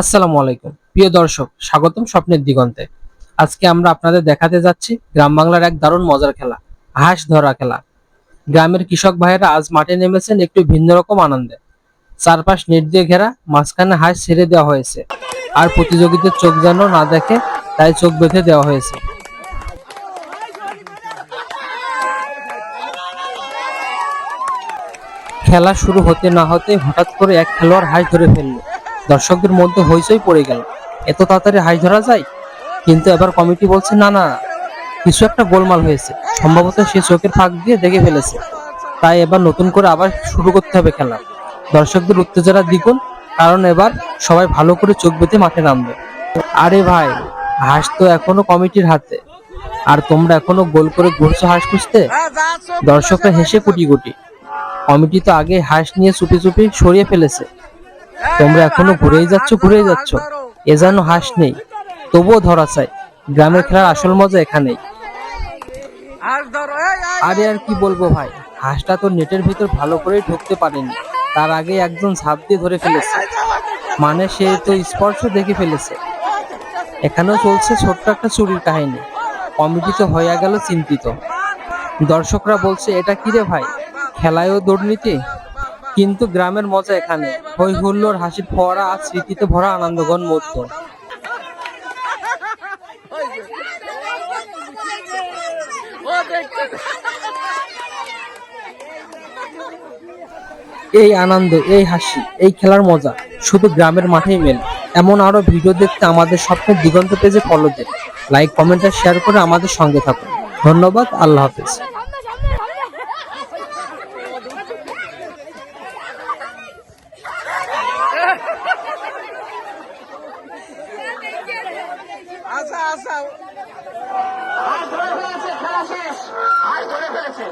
আসসালামু আলাইকুম। প্রিয় দর্শক, স্বাগতম স্বপ্নের দিগন্তে। আজকে আমরা আপনাদের দেখাতে যাচ্ছি গ্রাম বাংলার এক দারুণ মজার খেলা, হাঁস ধরা খেলা। গ্রামের কৃষক ভাইয়েরা আজ মাঠে নেমেছেন একটু ভিন্ন রকম আনন্দে। চারপাশ নেট দিয়ে ঘেরা, মাঝখানে হাঁস ছেড়ে দেওয়া হয়েছে। আর প্রতিযোগীদের চোখ যেন না দেখে, তাই চোখ বেঁধে দেওয়া হয়েছে। খেলা শুরু হতে না হতে হঠাৎ করে এক খেলোয়াড় হাঁস ধরে ফেলল। দর্শকদের মধ্যে হইচই পড়ে গেল। এত তাড়াতাড়ি হাঁস ধরা যায়? কিন্তু এবার কমিটি বলছে, না না, কিছু একটা গোলমাল হয়েছে। সম্ভবত সে চোখের ফাঁক দিয়ে দেখে ফেলেছে। তাই এবার নতুন করে আবার শুরু করতে হবে খেলা। দর্শকদের উত্তেজনা দ্বিগুণ, কারণ এবার সবাই ভালো করে চোখ বেঁধে মাঠে নামবে। আরে ভাই, হাঁস তো এখনও কমিটির হাতে। আর তোমরা এখনও গোল করে ঘুরছো হাঁস খুঁজতে? দর্শকরা হেসে কুটি কুটি কমিটি তো আগে হাঁস নিয়ে চুপি চুপি সরিয়ে ফেলেছে। তোমরা এখনও ঘুরেই যাচ্ছ ঘুরেই যাচ্ছ। এ যেন হাঁস নেই। তবুও ধরা চাই। গ্রামের খেলার আসল মজা এখানেই। আরে আর কি বলব ভাই? হাঁসটা তো নেটের ভিতর ভালো করেই ঢুকতে পারেনি। তার আগে একজন ঝাঁপ দিয়ে ধরে ফেলেছে। মানে সে তো স্পর্শ দেখে ফেলেছে। এখানেও চলছে ছোট্ট একটা চুরির কাহিনী। কমিটি তো হয়ে গেল চিন্তিত। দর্শকরা বলছে, এটা কি রে ভাই? খেলায়ও দুর্নীতি কিন্তু গ্রামের মজা এখানে। হই হুল্লোর হাসির ফোয়ারা আর স্মৃতিতে ভরা আনন্দঘন মুহূর্ত এই আনন্দ, এই হাসি, এই খেলার মজা শুধু গ্রামের মাঠেই মেলে। এমন আরও ভিডিও দেখতে আমাদের স্বপ্নের দিগন্ত পেজে ফলো দিন লাইক কমেন্ট আর শেয়ার করে আমাদের সঙ্গে থাকুন। ধন্যবাদ, আল্লাহ হাফেজ। আচ্ছা আচ্ছা। আর ধরে ফেলেছে খেলা শেষ। আর ধরে ফেলেছে।